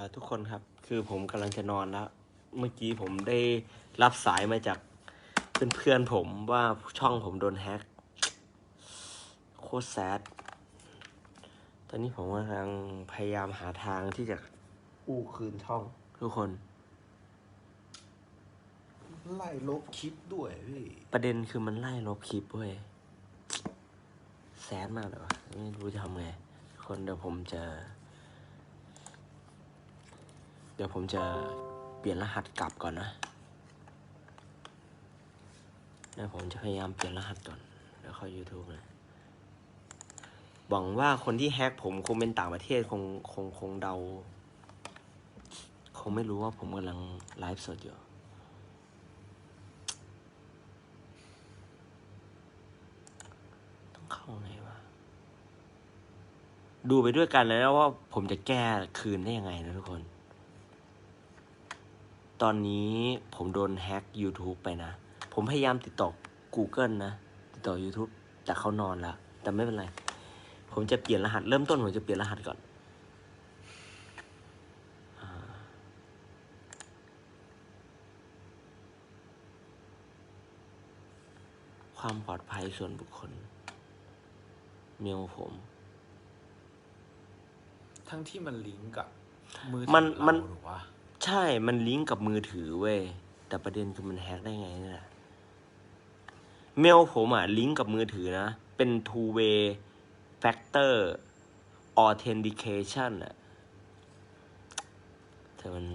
อ่าทุกคนครับคือผมกำลังจะนอนแล้ว เมื่อกี้ผมได้รับสายมาจากเพื่อนๆผมว่าช่องผมโดนแฮ็กโคตรแซดตอนนี้ผมกำลังพยายามหาทางที่จะกู้คืนช่อง ทุกคน ไล่ลบคลิปด้วยพี่ประเด็นคือมันไล่ลบคลิปเว้ยแซดมากเลยวะไม่รู้จะทำไงทุกคนเดี๋ยวผมจะเดี๋ยวผมจะเปลี่ยนรหัสกลับก่อนนะเดี๋ยวผมจะพยายามเปลี่ยนรหัสก่อน แล้วเข้า YouTube นะหวังว่าคนที่แฮ็กผมคงเป็นต่างประเทศคงคงคงเดา คงไม่รู้ว่าผมกำลังไลฟ์สดอยู่ต้องเข้าไงวะดูไปด้วยกันแล้วว่าผมจะแก้คืนได้ยังไงนะทุกคน ตอนนี้ผมโดนแฮ็ก YouTube ไปนะ ผมพยายามติดต่อ Google นะ ติดต่อ YouTube แต่เขานอนแล้ว แต่ไม่เป็นไร ผมจะเปลี่ยนรหัส เริ่มต้นผมจะเปลี่ยนรหัสก่อนอ่าความปลอดภัยส่วนบุคคล เมียวผม ทั้งที่มันลิงก์กับมือมันถือมัน เราหรือว่า ใช่ มันลิงก์กับมือถือเว้ย แต่ประเด็นคือมันแฮ็กได้ไงเนี่ยแหละเมลผมอะ ลิงก์กับมือถือนะ เป็น two way factor authentication อะแต่มัน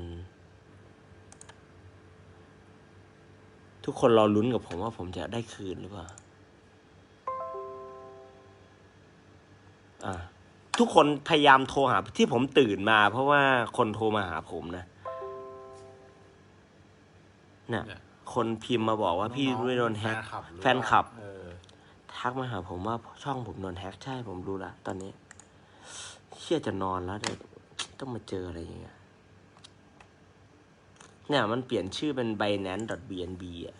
ทุกคนรอลุ้นกับผมว่าผมจะได้คืนหรือเปล่า อะทุกคนพยายามโทรหาที่ผมตื่นมา เพราะว่าคนโทรมาหาผมนะ เนี่ย เนี่ย คนพิมพ์มาบอกว่าพี่น้องๆด้วยโดนแฮ็กฟนคลับหรือแฟนคลับว่าเออทักมาหาผมว่าช่องผมโดนแฮ็กใช่ผมรู้ละตอนนี้เชี่ยจะนอนแล้วเดี๋ยวต้องมาเจออะไรอย่างเงี้ยเนี่ยมันเปลี่ยนชื่อเป็น binance.bnb อะ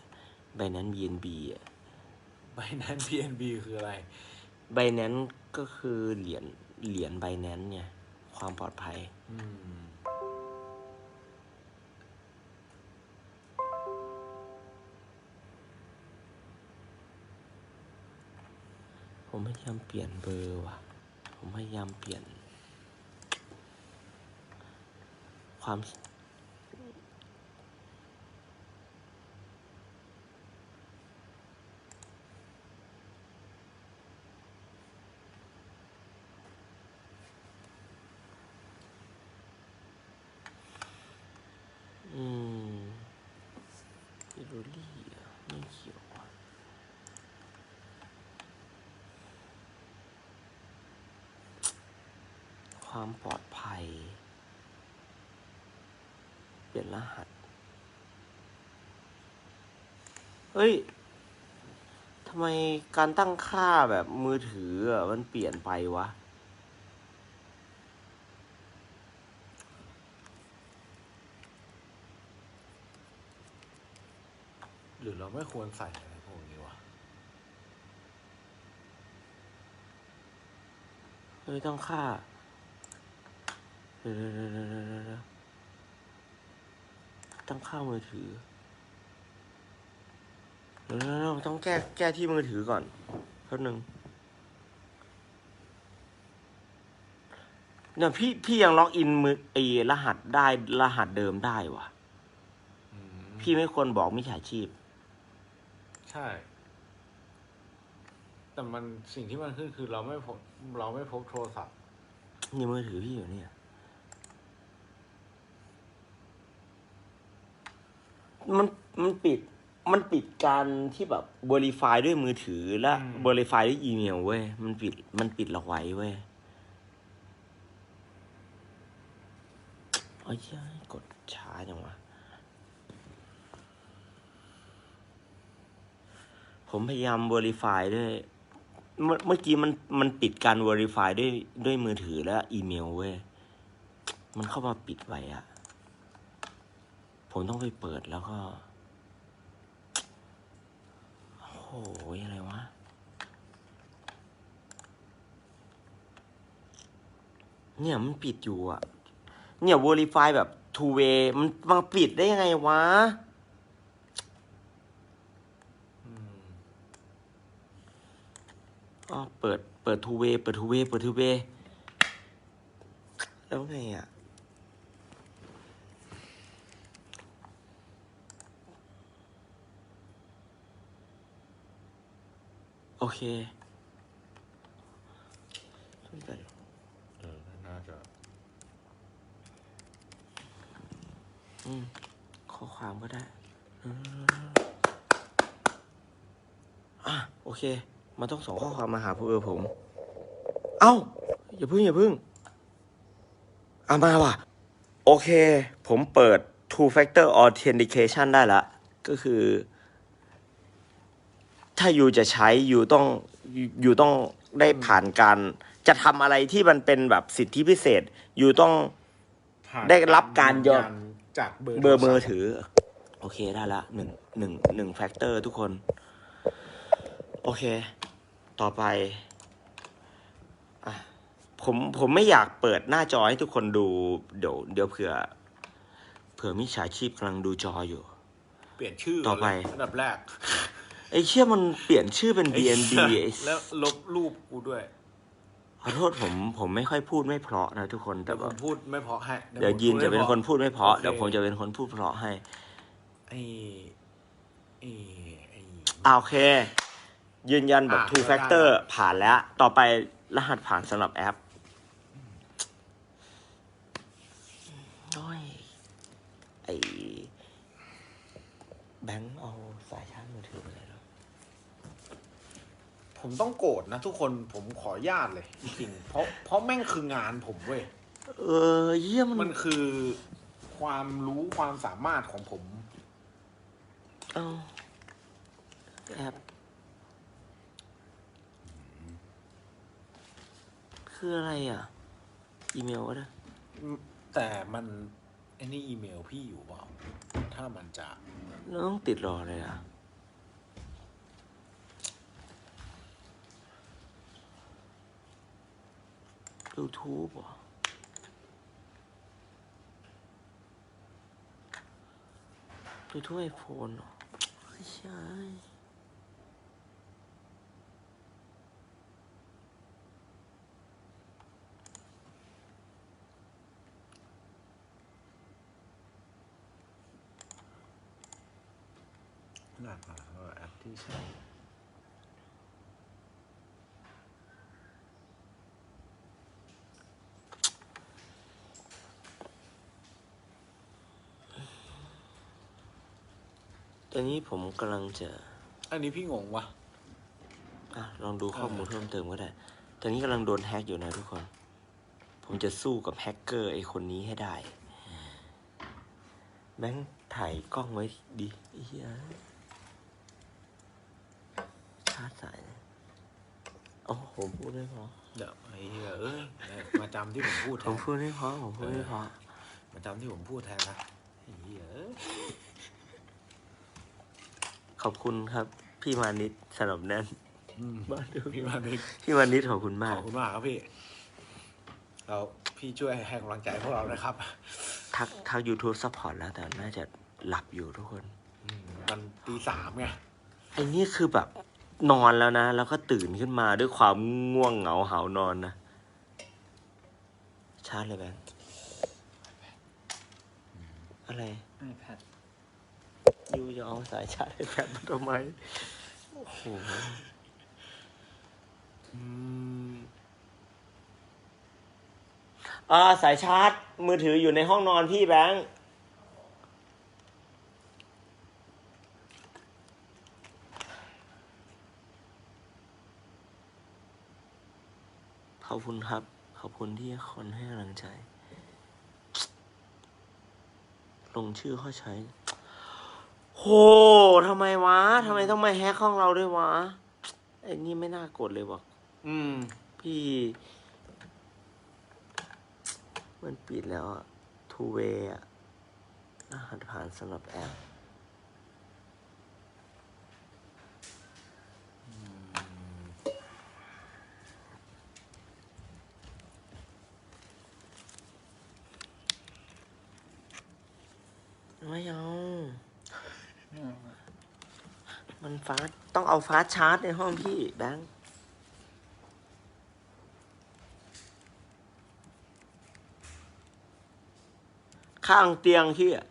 binance bnb อะ ไบแนน PNB คืออะไร binance ก็คือเหรียญเหรียญ binance ไงความปลอดภัย อืม ผมพยายามเปลี่ยนเบอร์ว่ะ ผมพยายามเปลี่ยน ความ อืมอิโรลี่อะไม่เขียวอะ ความปลอดภัย เปลี่ยนรหัส เฮ้ยทำไมการตั้งค่าแบบมือถืออะมันเปลี่ยนไปวะ หรือเราไม่ควรใส่อะไรพวกนี้วะเฮ้ยตั้งค่าเดี๋ยวตั้งค่ามือถือเดี๋ยวๆๆต้องแก้แก้ที่มือถือก่อนแป๊บนึงเนี่ยพี่พี่ยังล็อกอินมือไอรหัสได้รหัสเดิมได้วะพี่ไม่ควรบอกมิจฉาชีพ ใช่ แต่มันสิ่งที่มันขึ้นคือเราไม่พบเราไม่พบโทรศัพท์นี่มือถือพี่อยู่เนี่ย มันมันปิดมันปิดการที่แบบ verify ด้วยมือถือและ verify ด้วยอีเมลเว้ยมันปิดมันปิดเราไว้เว้ยโอ้ยเหี้ยกดช้าจังวะผมพยายาม verify ด้วยเมื่อเมื่อกี้มันมันปิดการ verify ด้วยด้วยมือถือและอีเมลเว้ยมันเข้ามาปิดไว้อะ ผมต้องไปเปิดแล้วก็ โอ้โห อะไรวะ เนี่ยมันปิดอยู่อะเนี่ย verify แบบ two way มันมาปิดได้ยังไงวะอ๋อเปิด เปิด two way เปิด two way เปิด two way แล้วไงอะ โอเคเออ น่าจะ อืมข้อความก็ได้อืมอะโอเค มันต้องส่งข้อความมาหาผู้เออผม เอ้า อย่าพึ่งอย่าพึ่งอะมาว่ะ โอเค ผมเปิด two factor authentication ได้ละ ก็คือ ถ้าอยู่จะใช้อยู่ต้องอยู่ต้องได้ผ่านการ จะทำอะไรที่มันเป็นแบบสิทธิพิเศษอยู่ต้อง ผ่านได้รับการยอมนจากเบอร์เบอร์มือโทศัพท์ถือ โอเคได้ละหนึ่งหนึ่งหนึ่งแฟกเตอร์ทุกคน โอเค ต่อไปอะผมผมไม่อยากเปิดหน้าจอให้ทุกคนดู เดี๋ยวเดี๋ยวเผื่อ เผื่อมิจฉาชีพกำลังดูจออยู่ เปลี่ยนชื่อต่อไปเลยอันดับแรก ไอ้เชี่ยมันเปลี่ยนชื่อเป็น BNB ไอ้แล้วลบรูปกูด้วย ขอโทษผมผมไม่ค่อยพูดไม่เพราะนะทุกคนแต่แต่ผว่ามพูดไม่เพราะให้เดี๋ยวผมยินพูดจะเป็นไม่คนพูดไม่เพราะโอคเดี๋ยวผมจะเป็นคนพูดเพราะให้ไอ้ไอ้ไอ้ อ่าโอเค ยืนยันแบบ อะ two ได้ factor ได้ผ่านแล้ว ต่อไปรหัสผ่านสำหรับแอปโอ้ยไอแบงค์เอาสายชาร์จมือถือไปเลยแล้ว ผมต้องโกรธนะทุกคนผมขออนุญาตเลยจริงๆเพราะเพราะแม่งคืองานผมเว้ยเออเยี่ยมมัมันนคือความรู้ความสามารถของผมเอาแอปคืออะไรอะ อีเมลก็ได้แต่มันไอ้นี่อีเมลพี่อยู่เปล่าถ้ามันจะเราต้องติดรอเลยอะ YouTube เหรอ YouTube iPhone เหรอไม่ใช่ขนาดมาแอปที่ใช้ อนนี้ผมกำลังจะอันนี้พี่งงวะอะลองดูข้อมูลเพิ่มเติมก็ได้ ตอนนี้กำลังโดนแฮ็กอยู่นะทุกคน ผมจะสู้กับแฮกเกอร์ไอคนนี้ให้ได้ แบงค์ถ่ายกล้องไว้ดีไอ้เหี้ยชาร์จสายเลยโอ้ผมพูดไม่พอเดี๋ยวไอ้เหี้ยเอ้ยมาจำที่ผมพูดแทผมนพูดไม่พอผมพูดไม่พอมาจำที่ผมพูดแทนนะไอ้เหี้ยเอ้ยข อบคุณครับ พี่มานิดสนับแน่นอืมบ้านเดิมพี่มานึกพี่มานิดขอบคุณขมากอบคุณมากครับพี่เราพี่ช่วยให้กำลังใจพวกเรานะครับทักทัก YouTube Support แล้วแต่น่าจะหลับอยู่ทุกคน อืมมันตีสามไงไอ้นี่คือแบบนอนแล้วนะ แล้วก็ตื่นขึ้นมาด้วยความง่วงเหงาหาวนอนนะชาร์จเลยแบงค์อะไร iPad ยูจะเอาสายชาร์จไอแพดมาทำไม โอ้โหอืมอ่าสายชาร์จ มือถืออยู่ในห้องนอนพี่แบงค์ขอบคุณครับ ขอบคุณที่คนให้กำลังใจ ลงชื่อเขาใช้ โหทำไมวะทำไมต้องมาแฮกห้องเราด้วยวะไอ้นี่ไม่น่ากดเลยว่ะอืม พี่ มันปิดแล้วอะทูเวอะรหัสผ่านสำหรับแอปไม่เอา มันฟาสต้องเอาฟาสชาร์จในห้องพี่แบงค์ข้างเตียงพี่อะ